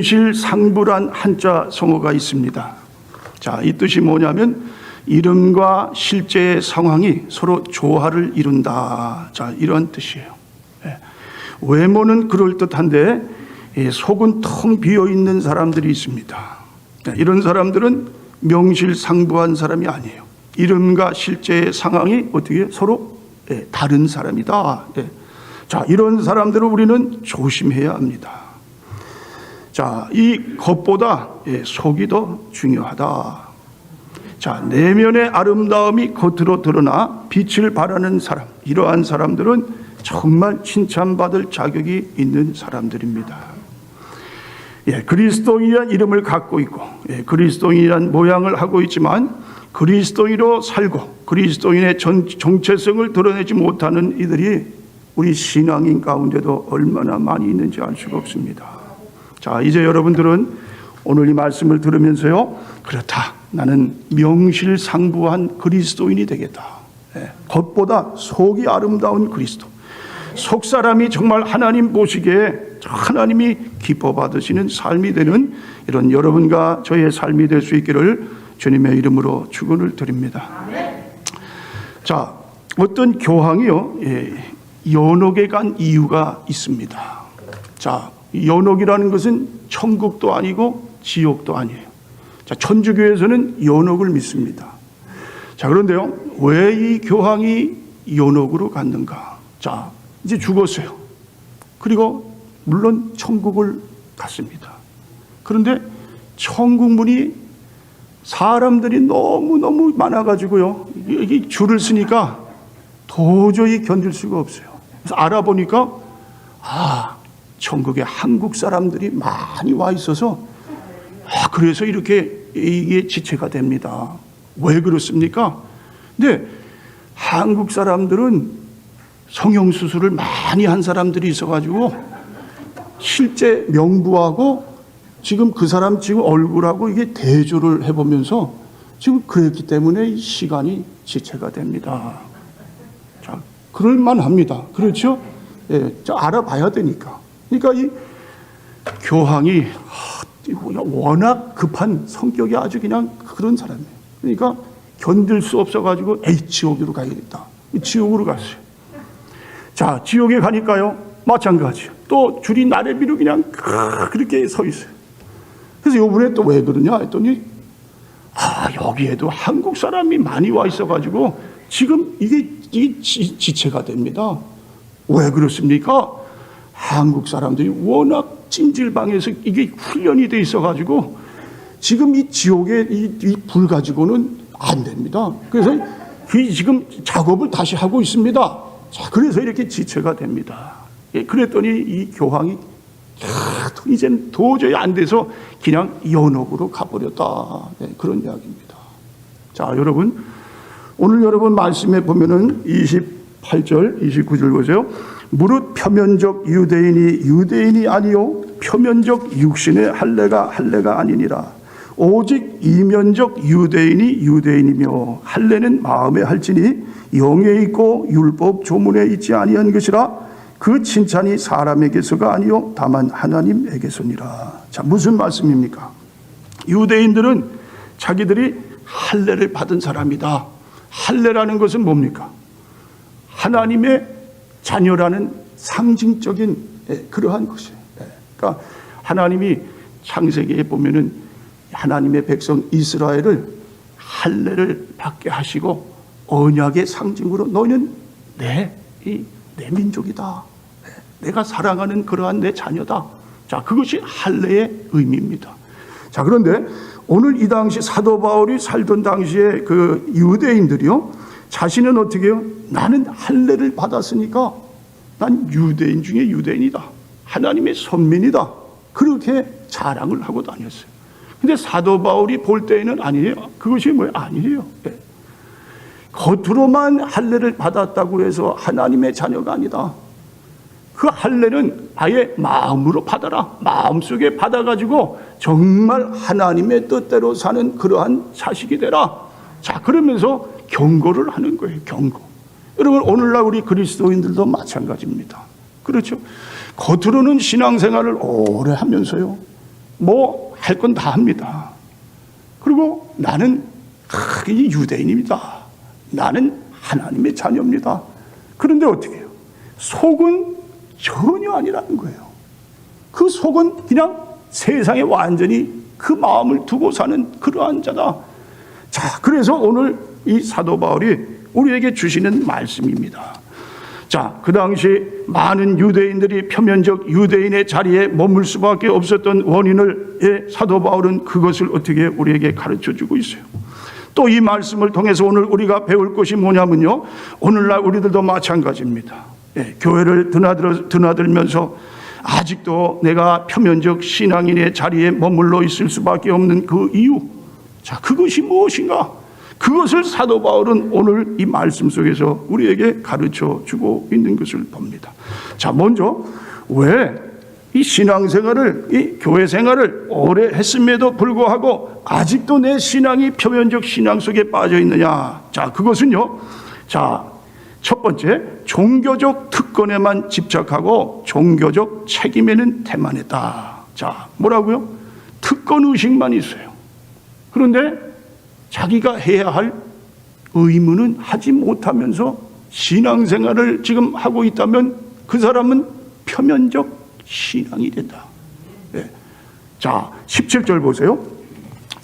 명실상부란 한자 성어가 있습니다. 자, 이 뜻이 뭐냐면 이름과 실제 상황이 서로 조화를 이룬다. 자, 이러한 뜻이에요. 예. 외모는 그럴듯한데 예, 속은 텅 비어 있는 사람들이 있습니다. 예, 이런 사람들은 명실상부한 사람이 아니에요. 이름과 실제 상황이 어떻게 서로 예, 다른 사람이다. 예. 자, 이런 사람들을 우리는 조심해야 합니다. 자, 이 겉보다 예, 속이 더 중요하다. 자, 내면의 아름다움이 겉으로 드러나 빛을 발하는 사람, 이러한 사람들은 정말 칭찬받을 자격이 있는 사람들입니다. 예, 그리스도인이란 이름을 갖고 있고, 예, 그리스도인이란 모양을 하고 있지만, 그리스도인으로 살고, 그리스도인의 전, 정체성을 드러내지 못하는 이들이 우리 신앙인 가운데도 얼마나 많이 있는지 알 수가 없습니다. 자, 이제 여러분들은 오늘 이 말씀을 들으면서요, 그렇다. 나는 명실상부한 그리스도인이 되겠다. 예, 겉보다 속이 아름다운 그리스도. 속 사람이 정말 하나님 보시기에 하나님이 기뻐 받으시는 삶이 되는 이런 여러분과 저의 삶이 될 수 있기를 주님의 이름으로 축원을 드립니다. 자, 어떤 교황이요, 예, 연옥에 간 이유가 있습니다. 자, 이 연옥이라는 것은 천국도 아니고 지옥도 아니에요. 자, 천주교에서는 연옥을 믿습니다. 자, 그런데요, 왜 이 교황이 연옥으로 갔는가? 자, 이제 죽었어요. 그리고 물론 천국을 갔습니다. 그런데 천국 문이 사람들이 너무너무 많아가지고요. 이게 줄을 쓰니까 도저히 견딜 수가 없어요. 그래서 알아보니까, 아, 천국에 한국 사람들이 많이 와 있어서, 아, 그래서 이렇게 이게 지체가 됩니다. 왜 그렇습니까? 근데 한국 사람들은 성형 수술을 많이 한 사람들이 있어가지고, 실제 명부하고 지금 그 사람 지금 얼굴하고 이게 대조를 해보면서 지금 그랬기 때문에 이 시간이 지체가 됩니다. 자, 그럴만 합니다. 그렇죠? 예, 저 알아봐야 되니까. 그러니까 이 교황이 워낙 급한 성격이 아주 그냥 그런 사람이에요. 그러니까 견딜 수 없어가지고 에이, 지옥으로 가야겠다. 지옥으로 갔어요. 자, 지옥에 가니까요, 마찬가지요. 또 줄이 나래비로 그냥 그렇게 서 있어요. 그래서 요번에 또 왜 그러냐 했더니, 아, 여기에도 한국 사람이 많이 와 있어가지고 지금 이게, 지, 지체가 됩니다. 왜 그렇습니까? 한국 사람들이 워낙 찜질방에서 이게 훈련이 돼 있어가지고 지금 이 지옥의 이불 가지고는 안 됩니다. 그래서 그 지금 작업을 다시 하고 있습니다. 자, 그래서 이렇게 지체가 됩니다. 예, 그랬더니 이 교황이 이젠 도저히 안 돼서 그냥 연옥으로 가버렸다. 네, 그런 이야기입니다. 자, 여러분. 오늘 여러분 말씀에 보면은 28절, 29절 보세요. 무릇 표면적 유대인이 유대인이 아니요 표면적 육신의 할례가 할례가 아니니라. 오직 이면적 유대인이 유대인이며 할례는 마음에 할지니 영에 있고 율법 조문에 있지 아니한 것이라 그 칭찬이 사람에게서가 아니요 다만 하나님에게서니라. 자 무슨 말씀입니까? 유대인들은 자기들이 할례를 받은 사람이다. 할례라는 것은 뭡니까? 하나님의 자녀라는 상징적인 예, 그러한 것이에요. 예, 그러니까 하나님이 창세기에 보면은 하나님의 백성 이스라엘을 할례를 받게 하시고 언약의 상징으로 너희는 내, 이, 내 민족이다. 예, 내가 사랑하는 그러한 내 자녀다. 자, 그것이 할례의 의미입니다. 자, 그런데 오늘 이 당시 사도 바울이 살던 당시에 그 유대인들이요. 자신은 어떻게 해요? 나는 할례를 받았으니까 난 유대인 중에 유대인이다. 하나님의 선민이다. 그렇게 자랑을 하고 다녔어요. 근데 사도 바울이 볼 때에는 아니에요. 그것이 뭐예요? 아니에요. 네. 겉으로만 할례를 받았다고 해서 하나님의 자녀가 아니다. 그 할례는 아예 마음으로 받아라. 마음속에 받아가지고 정말 하나님의 뜻대로 사는 그러한 자식이 되라. 자, 그러면서 경고를 하는 거예요. 경고. 여러분 오늘날 우리 그리스도인들도 마찬가지입니다. 그렇죠? 겉으로는 신앙생활을 오래 하면서요. 뭐 할 건 다 합니다. 그리고 나는 크게 유대인입니다. 나는 하나님의 자녀입니다. 그런데 어떻게 해요? 속은 전혀 아니라는 거예요. 그 속은 그냥 세상에 완전히 그 마음을 두고 사는 그러한 자다. 자, 그래서 오늘 이 사도 바울이 우리에게 주시는 말씀입니다. 자, 그 당시 많은 유대인들이 표면적 유대인의 자리에 머물 수밖에 없었던 원인을 예, 사도 바울은 그것을 어떻게 우리에게 가르쳐 주고 있어요. 또 이 말씀을 통해서 오늘 우리가 배울 것이 뭐냐면요. 오늘날 우리들도 마찬가지입니다. 예, 교회를 드나들, 드나들면서 아직도 내가 표면적 신앙인의 자리에 머물러 있을 수밖에 없는 그 이유. 자, 그것이 무엇인가? 그것을 사도 바울은 오늘 이 말씀 속에서 우리에게 가르쳐 주고 있는 것을 봅니다. 자, 먼저 왜 이 신앙생활을 이 교회 생활을 오래 했음에도 불구하고 아직도 내 신앙이 표면적 신앙 속에 빠져 있느냐? 자, 그것은요. 자, 첫 번째 종교적 특권에만 집착하고 종교적 책임에는 태만했다. 자, 뭐라고요? 특권 의식만 있어요. 그런데 자기가 해야 할 의무는 하지 못하면서 신앙생활을 지금 하고 있다면 그 사람은 표면적 신앙이 된다. 네. 자, 17절 보세요.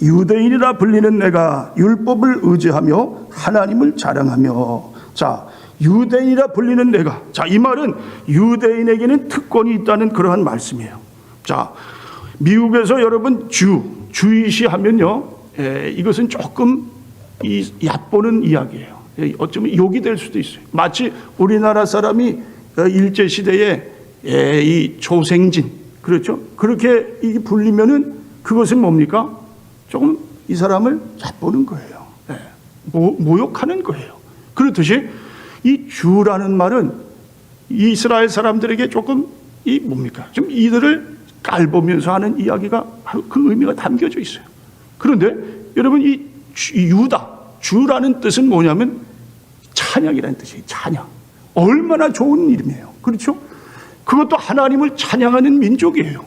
유대인이라 불리는 내가 율법을 의지하며 하나님을 자랑하며 자, 유대인이라 불리는 내가 자, 이 말은 유대인에게는 특권이 있다는 그러한 말씀이에요. 자, 미국에서 여러분 주, 주이시 하면요. 에, 이것은 조금 이 얕보는 이야기예요. 에, 어쩌면 욕이 될 수도 있어요. 마치 우리나라 사람이 어, 일제 시대에 에, 이 조생진 그렇죠? 그렇게 이 불리면은 그것은 뭡니까? 조금 이 사람을 얕보는 거예요. 예, 모, 모욕하는 거예요. 그렇듯이 이 주라는 말은 이스라엘 사람들에게 조금 이 뭡니까? 좀 이들을 깔보면서 하는 이야기가 그 의미가 담겨져 있어요. 그런데 여러분 이 유다 주라는 뜻은 뭐냐면 찬양이라는 뜻이에요. 찬양. 얼마나 좋은 이름이에요. 그렇죠? 그것도 하나님을 찬양하는 민족이에요.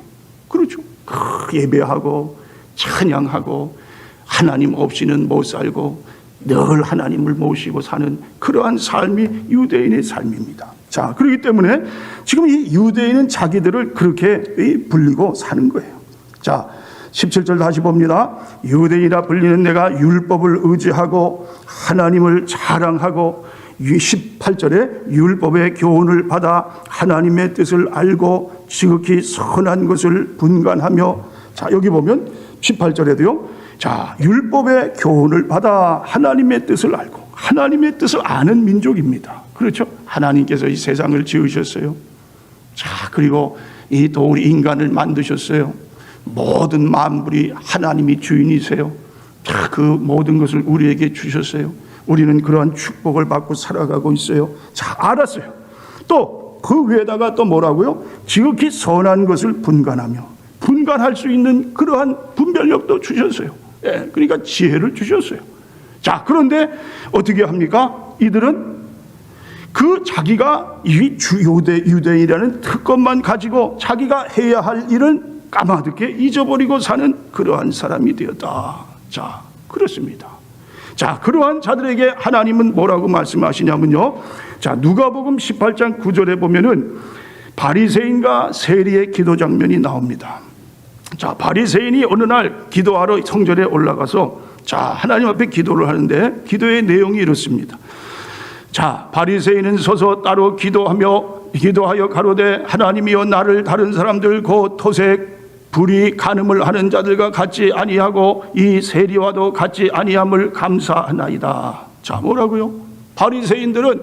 그렇죠? 크, 예배하고 찬양하고 하나님 없이는 못 살고 늘 하나님을 모시고 사는 그러한 삶이 유대인의 삶입니다. 자, 그렇기 때문에 지금 이 유대인은 자기들을 그렇게 이 불리고 사는 거예요. 자, 17절 다시 봅니다. 유대인이라 불리는 내가 율법을 의지하고 하나님을 자랑하고 18절에 율법의 교훈을 받아 하나님의 뜻을 알고 지극히 선한 것을 분간하며 자 여기 보면 18절에도요. 자 율법의 교훈을 받아 하나님의 뜻을 알고 하나님의 뜻을 아는 민족입니다. 그렇죠? 하나님께서 이 세상을 지으셨어요. 자 그리고 이또 우리 인간을 만드셨어요 모든 만물이 하나님이 주인이세요 자그 모든 것을 우리에게 주셨어요 우리는 그러한 축복을 받고 살아가고 있어요. 자, 알았어요. 또 그 위에다가 또 뭐라고요? 지극히 선한 것을 분간하며 분간할 수 있는 그러한 분별력도 주셨어요. 예, 그러니까 지혜를 주셨어요. 자, 그런데 어떻게 합니까? 이들은 그 자기가 이주 유대 유대인이라는 특권만 가지고 자기가 해야 할 일은 까마득히 잊어버리고 사는 그러한 사람이 되었다. 자, 그렇습니다. 자, 그러한 자들에게 하나님은 뭐라고 말씀하시냐면요. 자, 누가복음 18장 9절에 보면은 바리새인과 세리의 기도 장면이 나옵니다. 자, 바리새인이 어느 날 기도하러 성전에 올라가서 자, 하나님 앞에 기도를 하는데 기도의 내용이 이렇습니다. 자, 바리새인은 서서 따로 기도하며 기도하여 가로되 하나님이여 나를 다른 사람들 곧 토색 불이 간음을 하는 자들과 같지 아니하고 이 세리와도 같지 아니함을 감사하나이다. 자, 뭐라고요? 바리새인들은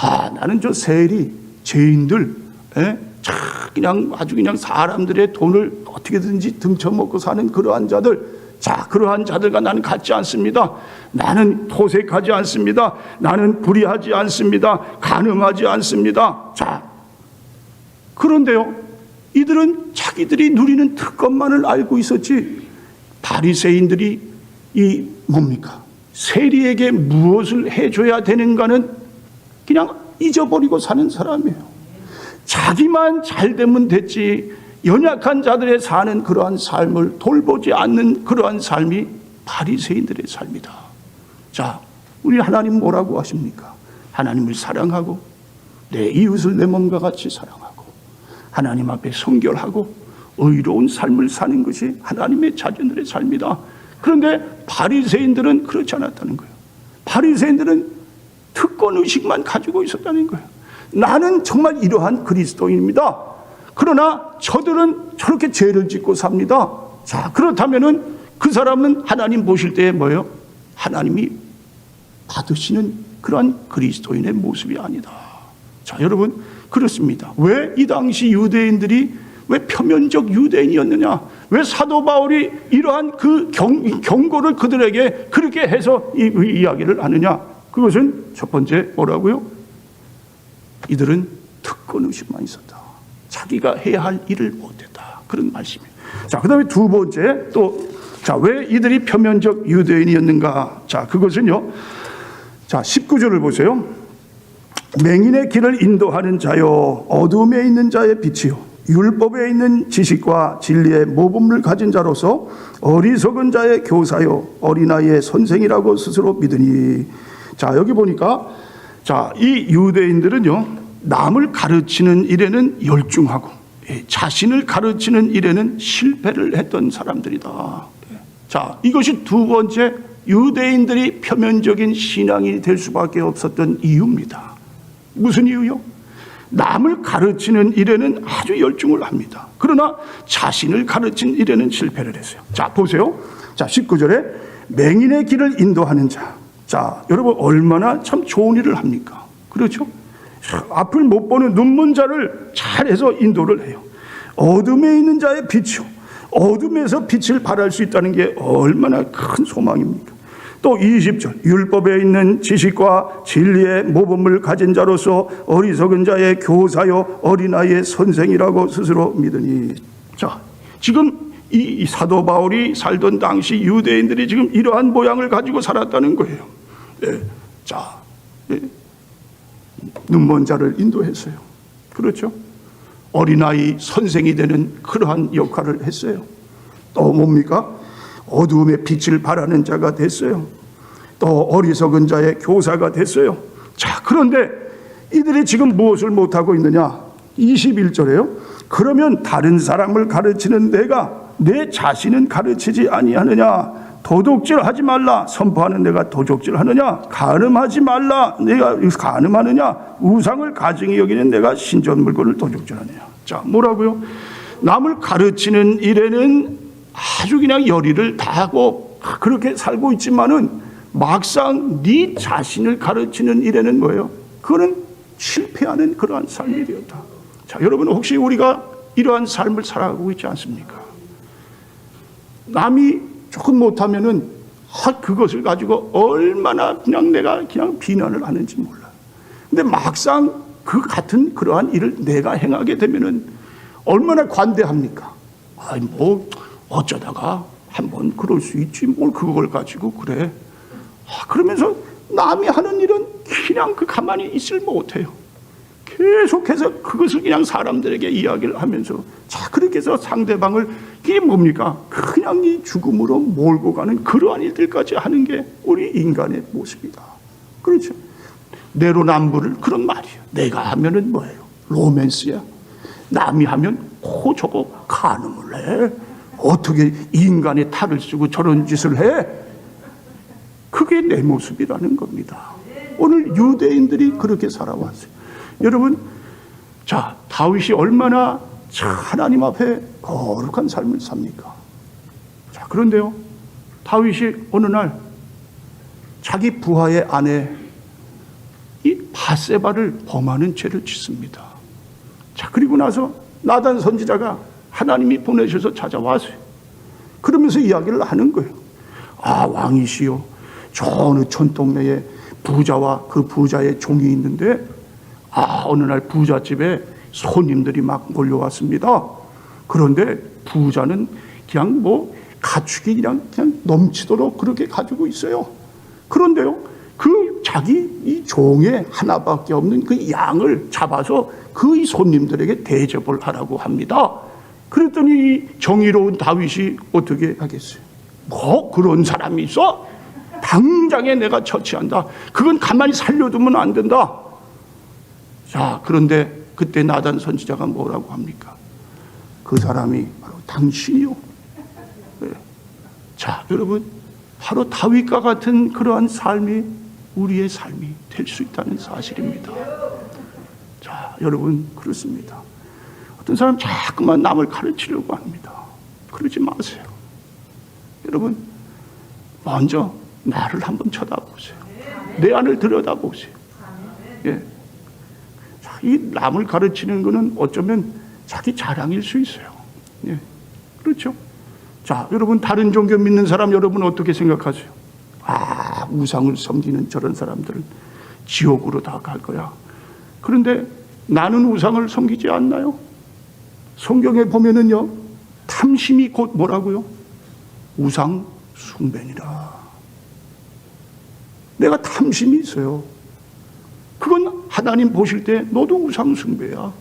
아, 나는 저 세리 죄인들 예? 참 그냥 아주 그냥 사람들의 돈을 어떻게든지 등쳐먹고 사는 그러한 자들 자, 그러한 자들과 나는 같지 않습니다. 나는 토색하지 않습니다. 나는 불의하지 않습니다. 간음하지 않습니다. 자, 그런데요, 이들은 자기들이 누리는 특권만을 알고 있었지, 바리새인들이 이 뭡니까? 세리에게 무엇을 해줘야 되는가는 그냥 잊어버리고 사는 사람이에요. 자기만 잘 되면 됐지, 연약한 자들의 사는 그러한 삶을 돌보지 않는 그러한 삶이 바리새인들의 삶이다. 자, 우리 하나님 뭐라고 하십니까? 하나님을 사랑하고 내 이웃을 내 몸과 같이 사랑하고 하나님 앞에 성결하고 의로운 삶을 사는 것이 하나님의 자녀들의 삶이다. 그런데 바리새인들은 그렇지 않았다는 거예요. 바리새인들은 특권 의식만 가지고 있었다는 거예요. 나는 정말 이러한 그리스도인입니다. 그러나 저들은 저렇게 죄를 짓고 삽니다. 자, 그렇다면은 그 사람은 하나님 보실 때에 뭐예요? 하나님이 받으시는 그러한 그리스도인의 모습이 아니다. 자, 여러분, 그렇습니다. 왜 이 당시 유대인들이 왜 표면적 유대인이었느냐? 왜 사도 바울이 이러한 그 경, 경고를 그들에게 그렇게 해서 이, 이 이야기를 하느냐? 그것은 첫 번째 뭐라고요? 이들은 특권 의식만 있었다. 자기가 해야 할 일을 못했다. 그런 말씀이에요. 자, 그 다음에 두 번째 또, 자, 왜 이들이 표면적 유대인이었는가? 자, 그것은요. 자, 19절을 보세요. 맹인의 길을 인도하는 자요, 어둠에 있는 자의 빛이요, 율법에 있는 지식과 진리의 모범을 가진 자로서 어리석은 자의 교사요, 어린아이의 선생이라고 스스로 믿으니. 자, 여기 보니까, 자, 이 유대인들은요, 남을 가르치는 일에는 열중하고, 예, 자신을 가르치는 일에는 실패를 했던 사람들이다. 예. 자, 이것이 두 번째 유대인들이 표면적인 신앙이 될 수밖에 없었던 이유입니다. 무슨 이유요? 남을 가르치는 일에는 아주 열중을 합니다. 그러나 자신을 가르친 일에는 실패를 했어요. 자, 보세요. 자, 19절에 맹인의 길을 인도하는 자. 자, 여러분 얼마나 참 좋은 일을 합니까? 그렇죠? 앞을 못 보는 눈먼 자를 잘해서 인도를 해요. 어둠에 있는 자의 빛이요. 어둠에서 빛을 발할 수 있다는 게 얼마나 큰 소망입니까? 또 20절 율법에 있는 지식과 진리의 모범을 가진 자로서 어리석은 자의 교사요 어린아이의 선생이라고 스스로 믿으니 자 지금 이 사도 바울이 살던 당시 유대인들이 지금 이러한 모양을 가지고 살았다는 거예요. 예. 자 예. 눈먼 자를 인도했어요. 그렇죠? 어린아이 선생이 되는 그러한 역할을 했어요. 또 뭡니까? 어두움의 빛을 발하는 자가 됐어요. 또 어리석은 자의 교사가 됐어요. 자, 그런데 이들이 지금 무엇을 못하고 있느냐? 21절에요. 그러면 다른 사람을 가르치는 내가 내 자신은 가르치지 아니하느냐? 도둑질 하지 말라 선포하는 내가 도둑질 하느냐? 가늠하지 말라 내가 가늠하느냐? 우상을 가증히 여기는 내가 신전 물건을 도둑질 하느냐? 자, 뭐라고요? 남을 가르치는 일에는 아주 그냥 열의를 다하고 그렇게 살고 있지만은 막상 네 자신을 가르치는 일에는 뭐예요? 그거는 실패하는 그러한 삶이 되었다. 자, 여러분 혹시 우리가 이러한 삶을 살아가고 있지 않습니까? 남이 조금 못하면은 아, 그것을 가지고 얼마나 그냥 내가 그냥 비난을 하는지 몰라. 근데 막상 그 같은 그러한 일을 내가 행하게 되면은 얼마나 관대합니까? 아이 뭐 어쩌다가 한번 그럴 수 있지 뭘 그걸 가지고 그래. 아, 그러면서 남이 하는 일은 그냥 그 가만히 있을 못해요. 계속해서 그것을 그냥 사람들에게 이야기를 하면서 자 그렇게 해서 상대방을 이게 뭡니까? 그냥 이 죽음으로 몰고 가는 그러한 일들까지 하는 게 우리 인간의 모습이다. 그렇죠. 내로남불을 그런 말이에요. 내가 하면은 뭐예요? 로맨스야. 남이 하면 코 저거 가늠을 해. 어떻게 인간의 탈을 쓰고 저런 짓을 해? 그게 내 모습이라는 겁니다. 오늘 유대인들이 그렇게 살아왔어요. 여러분, 자, 다윗이 얼마나 하나님 앞에 거룩한 삶을 삽니까? 자, 그런데요, 다윗이 어느 날 자기 부하의 아내 이 바세바를 범하는 죄를 짓습니다. 자, 그리고 나서 나단 선지자가 하나님이 보내셔서 찾아왔어요. 그러면서 이야기를 하는 거예요. 아, 왕이시여. 저 어느 촌동네에 부자와 그 부자의 종이 있는데, 아, 어느 날 부잣집에 손님들이 막 몰려왔습니다. 그런데 부자는 그냥 뭐 가축이 그냥, 그냥 넘치도록 그렇게 가지고 있어요. 그런데요, 그 자기 이 종에 하나밖에 없는 그 양을 잡아서 그 손님들에게 대접을 하라고 합니다. 그랬더니 이 정의로운 다윗이 어떻게 하겠어요? 뭐 그런 사람이 있어? 당장에 내가 처치한다. 그건 가만히 살려두면 안 된다. 자, 그런데 그때 나단 선지자가 뭐라고 합니까? 그 사람이 바로 당신이요. 네. 자, 여러분, 바로 다윗과 같은 그러한 삶이 우리의 삶이 될 수 있다는 사실입니다. 자, 여러분, 그렇습니다. 어떤 사람 자꾸만 남을 가르치려고 합니다. 그러지 마세요. 여러분, 먼저 나를 한번 쳐다보세요. 내 안을 들여다보세요. 예. 자, 이 남을 가르치는 것은 어쩌면 자기 자랑일 수 있어요. 예. 그렇죠. 자, 여러분, 다른 종교 믿는 사람 여러분 어떻게 생각하세요? 아, 우상을 섬기는 저런 사람들은 지옥으로 다 갈 거야. 그런데 나는 우상을 섬기지 않나요? 성경에 보면은요, 탐심이 곧 뭐라고요? 우상 숭배니라. 내가 탐심이 있어요. 그건 하나님 보실 때 너도 우상 숭배야.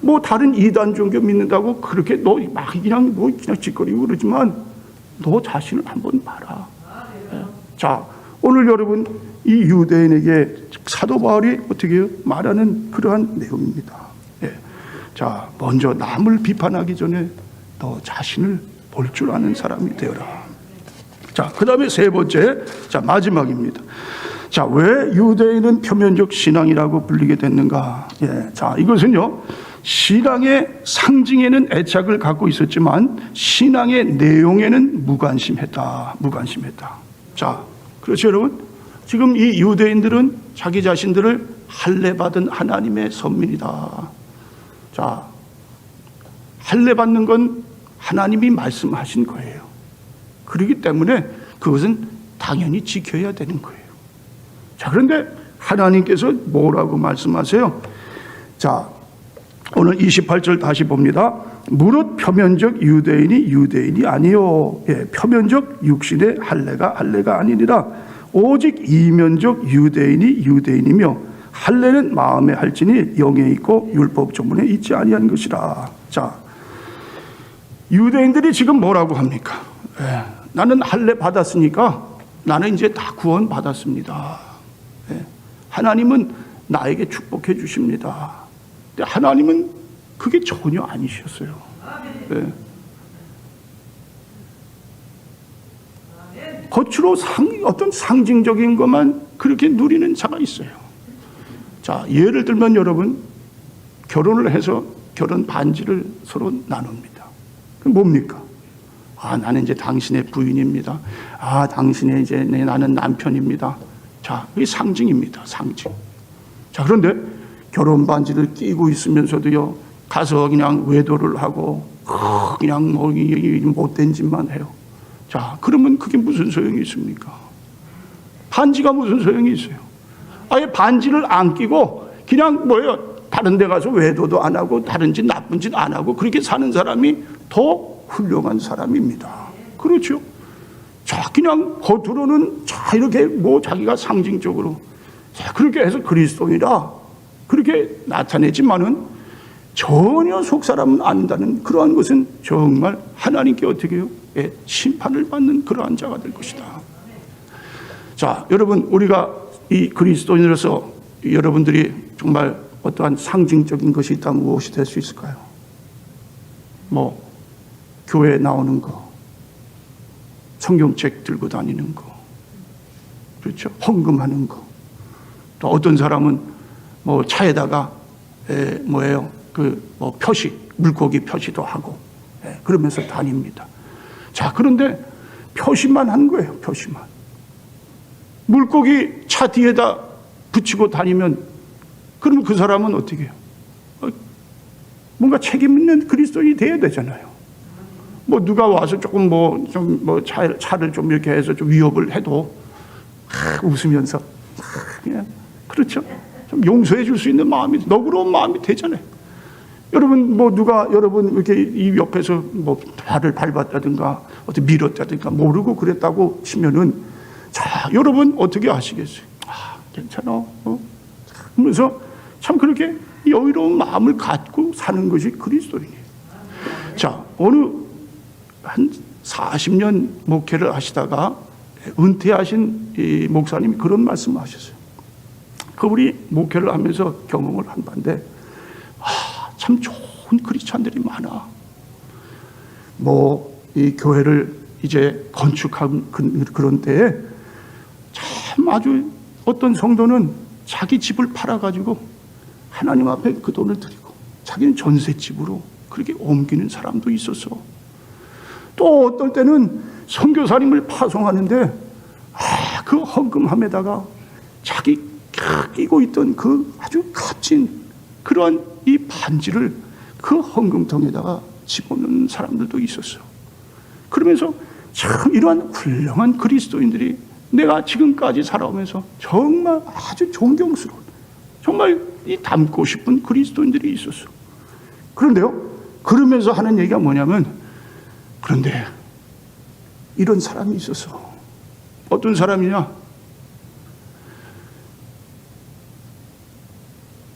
뭐 다른 이단 종교 믿는다고 그렇게 너 막 그냥 뭐 그냥 짓거리고 그러지만 너 자신을 한번 봐라. 예. 자, 오늘 여러분 이 유대인에게 사도 바울이 어떻게? 말하는 그러한 내용입니다. 예. 자, 먼저 남을 비판하기 전에 너 자신을 볼 줄 아는 사람이 되어라. 자, 그 다음에 세 번째, 자, 마지막입니다. 자, 왜 유대인은 표면적 신앙이라고 불리게 됐는가? 예, 자, 이것은요, 신앙의 상징에는 애착을 갖고 있었지만, 신앙의 내용에는 무관심했다. 무관심했다. 자, 그렇죠, 여러분? 지금 이 유대인들은 자기 자신들을 할례받은 하나님의 선민이다. 자, 할례 받는 건 하나님이 말씀하신 거예요. 그렇기 때문에 그것은 당연히 지켜야 되는 거예요. 자, 그런데 하나님께서 뭐라고 말씀하세요? 자, 오늘 28절 다시 봅니다. 무릇 표면적 유대인이 유대인이 아니요. 예, 표면적 육신의 할례가 할례가 아니니라. 오직 이면적 유대인이 유대인이며 할례는 마음에 할지니 영에 있고 율법 조문에 있지 아니한 것이라. 자, 유대인들이 지금 뭐라고 합니까? 예, 나는 할례 받았으니까 나는 이제 다 구원 받았습니다. 예, 하나님은 나에게 축복해 주십니다. 근데 하나님은 그게 전혀 아니셨어요. 예. 겉으로 상, 어떤 상징적인 것만 그렇게 누리는 자가 있어요. 자, 예를 들면 여러분, 결혼을 해서 결혼 반지를 서로 나눕니다. 그 뭡니까? 아, 나는 이제 당신의 부인입니다. 아, 당신의 이제 내 나는 남편입니다. 자, 그게 상징입니다. 상징. 자, 그런데 결혼 반지를 끼고 있으면서도요, 가서 그냥 외도를 하고, 그냥 뭐, 이- 이 못된 짓만 해요. 자, 그러면 그게 무슨 소용이 있습니까? 반지가 무슨 소용이 있어요? 아예 반지를 안 끼고, 그냥 뭐예요? 다른 데 가서 외도도 안 하고, 다른 짓, 나쁜 짓 안 하고, 그렇게 사는 사람이 더 훌륭한 사람입니다. 그렇죠? 자, 그냥 겉으로는 자, 이렇게 뭐 자기가 상징적으로 자, 그렇게 해서 그리스도이라 그렇게 나타내지만은 전혀 속 사람은 아닌다는 그러한 것은 정말 하나님께 어떻게 해요? 예, 심판을 받는 그러한 자가 될 것이다. 자, 여러분, 우리가 이 그리스도인으로서 여러분들이 정말 어떠한 상징적인 것이 있다면 무엇이 될 수 있을까요? 뭐, 교회에 나오는 거, 성경책 들고 다니는 거, 그렇죠? 헌금하는 거. 또 어떤 사람은 뭐 차에다가 에, 뭐예요? 그 뭐 표시, 물고기 표시도 하고 예, 그러면서 다닙니다. 자, 그런데 표시만 한 거예요. 표시만. 물고기 차 뒤에다 붙이고 다니면 그러면 그 사람은 어떻게 해요? 어, 뭔가 책임 있는 그리스도인이 돼야 되잖아요. 뭐 누가 와서 조금 뭐 좀 뭐 차를 좀 이렇게 해서 좀 위협을 해도 아, 웃으면서 아, 그냥 그렇죠. 좀 용서해 줄 수 있는 마음이 너그러운 마음이 되잖아요. 여러분 뭐 누가 여러분 이렇게 이 옆에서 뭐 발을 밟았다든가 어떻게 밀었다든가 모르고 그랬다고 치면은 자 여러분 어떻게 하시겠어요? 아 괜찮아. 어? 그러면서 참 그렇게 여유로운 마음을 갖고 사는 것이 그리스도인이에요. 자, 어느 한 40년 목회를 하시다가 은퇴하신 이 목사님이 그런 말씀을 하셨어요. 그분이 목회를 하면서 경험을 한 바인데, 아, 참 좋은 크리스찬들이 많아. 뭐, 이 교회를 이제 건축한 그- 그런 때에 참 아주 어떤 성도는 자기 집을 팔아가지고 하나님 앞에 그 돈을 드리고 자기는 전셋집으로 그렇게 옮기는 사람도 있었어. 또 어떨 때는 선교사님을 파송하는데 아, 그 헌금함에다가 자기 끼고 있던 그 아주 값진 그러한 이 반지를 그 헌금통에다가 집어넣는 사람들도 있었어. 그러면서 참 이러한 훌륭한 그리스도인들이 내가 지금까지 살아오면서 정말 아주 존경스러운 정말 이 닮고 싶은 그리스도인들이 있었어. 그런데요, 그러면서 하는 얘기가 뭐냐면 그런데 이런 사람이 있었어. 어떤 사람이냐?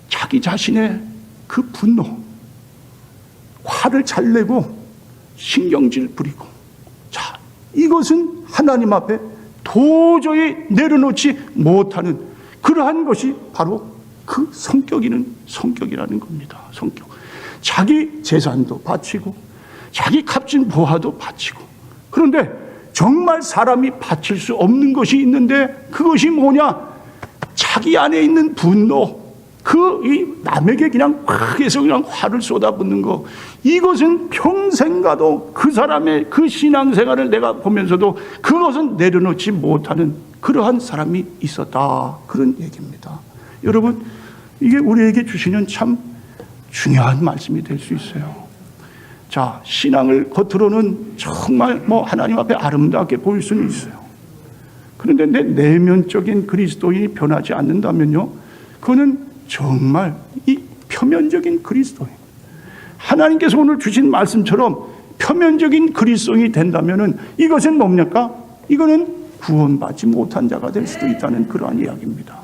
자기 자신의 그 분노, 화를 잘 내고 신경질 부리고 자, 이것은 하나님 앞에 도저히 내려놓지 못하는 그러한 것이 바로 그 성격이는 성격이라는 겁니다. 성격. 자기 재산도 바치고 자기 값진 보화도 바치고 그런데 정말 사람이 바칠 수 없는 것이 있는데 그것이 뭐냐? 자기 안에 있는 분노, 그 이 남에게 그냥 확 해서 그냥 화를 쏟아붓는 거 이것은 평생 가도 그 사람의 그 신앙생활을 내가 보면서도 그것은 내려놓지 못하는 그러한 사람이 있었다 그런 얘기입니다. 여러분 이게 우리에게 주시는 참 중요한 말씀이 될 수 있어요. 자 신앙을 겉으로는 정말 뭐 하나님 앞에 아름답게 보일 수는 있어요. 그런데 내 내면적인 그리스도인이 변하지 않는다면요, 그거는 정말 이 표면적인 그리스도인. 하나님께서 오늘 주신 말씀처럼 표면적인 그리스도인이 된다면은 이것은 뭡니까? 이거는 구원받지 못한 자가 될 수도 있다는 그러한 이야기입니다.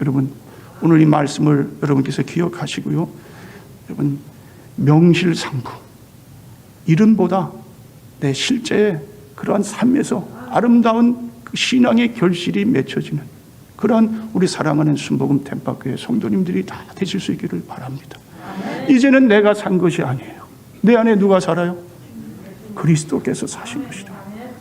여러분, 오늘 이 말씀을 여러분께서 기억하시고요. 여러분, 명실상부. 이름보다 내 실제 그러한 삶에서 아름다운 그 신앙의 결실이 맺혀지는 그러한 우리 사랑하는 순복음 템파교회 성도님들이 다 되실 수 있기를 바랍니다. 이제는 내가 산 것이 아니에요. 내 안에 누가 살아요? 그리스도께서 사신 것이다.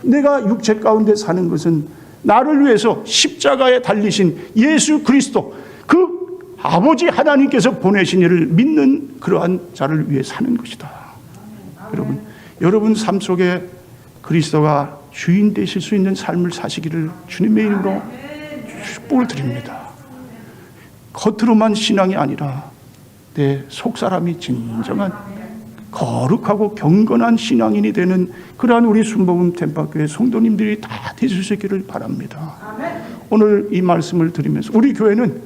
내가 육체 가운데 사는 것은 나를 위해서 십자가에 달리신 예수 그리스도 그 아버지 하나님께서 보내신 이를 믿는 그러한 자를 위해 사는 것이다. 여러분, 여러분 삶 속에 그리스도가 주인 되실 수 있는 삶을 사시기를 주님의 이름으로 축복을 드립니다. 겉으로만 신앙이 아니라 내 속사람이 진정한 거룩하고 경건한 신앙인이 되는 그러한 우리 순복음 템파교회 성도님들이 다 되실 수 있기를 바랍니다. 오늘 이 말씀을 드리면서 우리 교회는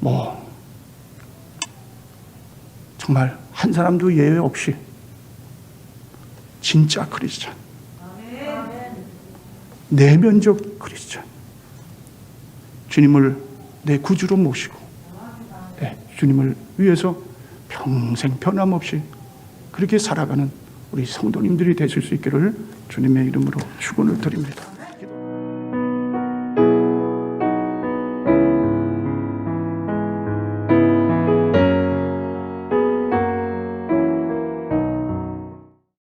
뭐 정말 한 사람도 예외 없이 진짜 크리스찬 내면적 크리스찬 주님을 내 구주로 모시고 네, 주님을 위해서 평생 변함없이 그렇게 살아가는 우리 성도님들이 되실 수 있기를 주님의 이름으로 축원을 드립니다.